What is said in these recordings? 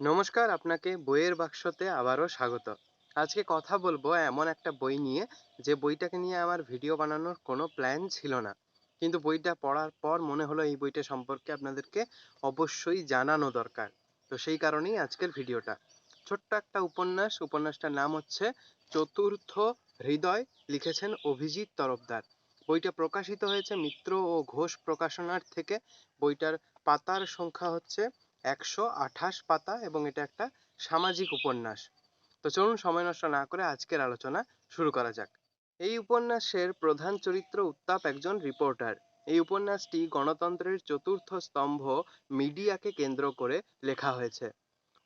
নমস্কার, আপনাকে বইয়ের বাক্সতে আবারও স্বাগত। আজকে কথা বলব এমন একটা বই নিয়ে, যে বইটাকে নিয়ে আমার ভিডিও বানানোর কোনো প্ল্যান ছিল না। কিন্তু বইটা পড়ার পর মনে হলো এই বইটা সম্পর্কে আপনাদেরকে অবশ্যই জানানো দরকার। তো সেই কারণেই আজকের ভিডিওটা। ছোট্ট একটা উপন্যাস, উপন্যাসটার নাম হচ্ছে চতুর্থ হৃদয় লিখেছেন অভিজিৎ তরফদার। বইটা প্রকাশিত হয়েছে মিত্র ও ঘোষ প্রকাশনার থেকে। বইটার পাতার সংখ্যা হচ্ছে একশো আঠাশ পাতা এবং এটা একটা সামাজিক উপন্যাস। তো চলুন সময় নষ্ট না করে আজকের আলোচনা শুরু করা যাক। এই উপন্যাসের প্রধান চরিত্র উত্তাপ একজন রিপোর্টার। এই উপন্যাসটি গণতন্ত্রের চতুর্থ স্তম্ভ মিডিয়াকে কেন্দ্র করে লেখা হয়েছে।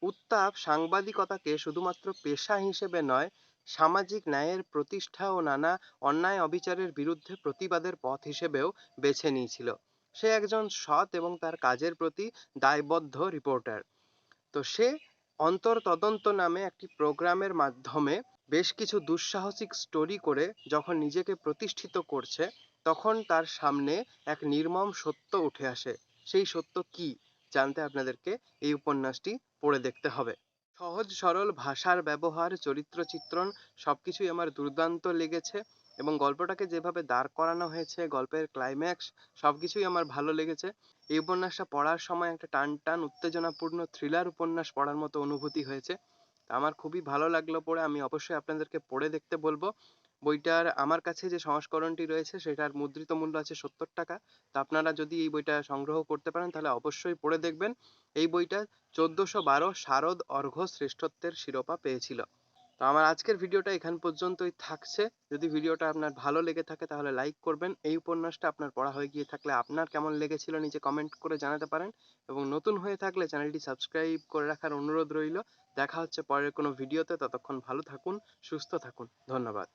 উত্তাপ সাংবাদিকতাকে শুধুমাত্র পেশা হিসেবে নয়, সামাজিক ন্যায়ের প্রতিষ্ঠা ও নানা অন্যায় অবিচারের বিরুদ্ধে প্রতিবাদের পথ হিসেবেও বেছে নিয়েছিল। সে একজন সৎ এবং তার কাজের প্রতি দায়বদ্ধ রিপোর্টার তো সে অন্তর তদন্ত নামে একটি প্রোগ্রামের মাধ্যমে বেশ কিছু দুঃসাহসিক স্টোরি করে যখন নিজেকে প্রতিষ্ঠিত করছে, তখন তার সামনে এক নির্মম সত্য উঠে আসে। সেই সত্য কি? জানতে আপনাদেরকে এই উপন্যাসটি পড়ে দেখতে হবে। সহজ সরল ভাষার ব্যবহার চরিত্র চিত্রণ সবকিছুই আমার দুর্দান্ত লেগেছে। এবং গল্পটাকে যেভাবে দাঁড় করানো হয়েছে, গল্পের ক্লাইম্যাক্স সবকিছুই আমার ভালো লেগেছে। এই উপন্যাসটা পড়ার সময় একটা টান টান উত্তেজনাপূর্ণ থ্রিলার উপন্যাস পড়ার মতো অনুভূতি হয়েছে। আমার খুবই ভালো লাগল পড়ে। আমি অবশ্যই আপনাদেরকে পড়ে দেখতে বলব। বইটার আমার কাছে যে সংস্করণটি রয়েছে, সেটার মুদ্রিত মূল্য আছে সত্তর টাকা। তো আপনারা যদি এই বইটা সংগ্রহ করতে পারেন, তাহলে অবশ্যই পড়ে দেখবেন। এই বইটা চোদ্দোশো বারো শারদ অর্ঘ্য শ্রেষ্ঠত্বের শিরোপা পেয়েছিল। তো আমার আজকের ভিডিওটা এখান পর্যন্তই থাকছে। যদি ভিডিওটা আপনার ভালো লেগে থাকে তাহলে লাইক করবেন। এই উপন্যাসটা আপনার পড়া হয়ে গিয়ে থাকলে আপনার কেমন লেগেছিল নিজে কমেন্ট করে জানাতে পারেন। এবং নতুন হয়ে থাকলে চ্যানেলটি সাবস্ক্রাইব করে রাখার অনুরোধ রইল। দেখা হচ্ছে পরের কোনো ভিডিওতে। ততক্ষণ ভালো থাকুন, সুস্থ থাকুন। ধন্যবাদ।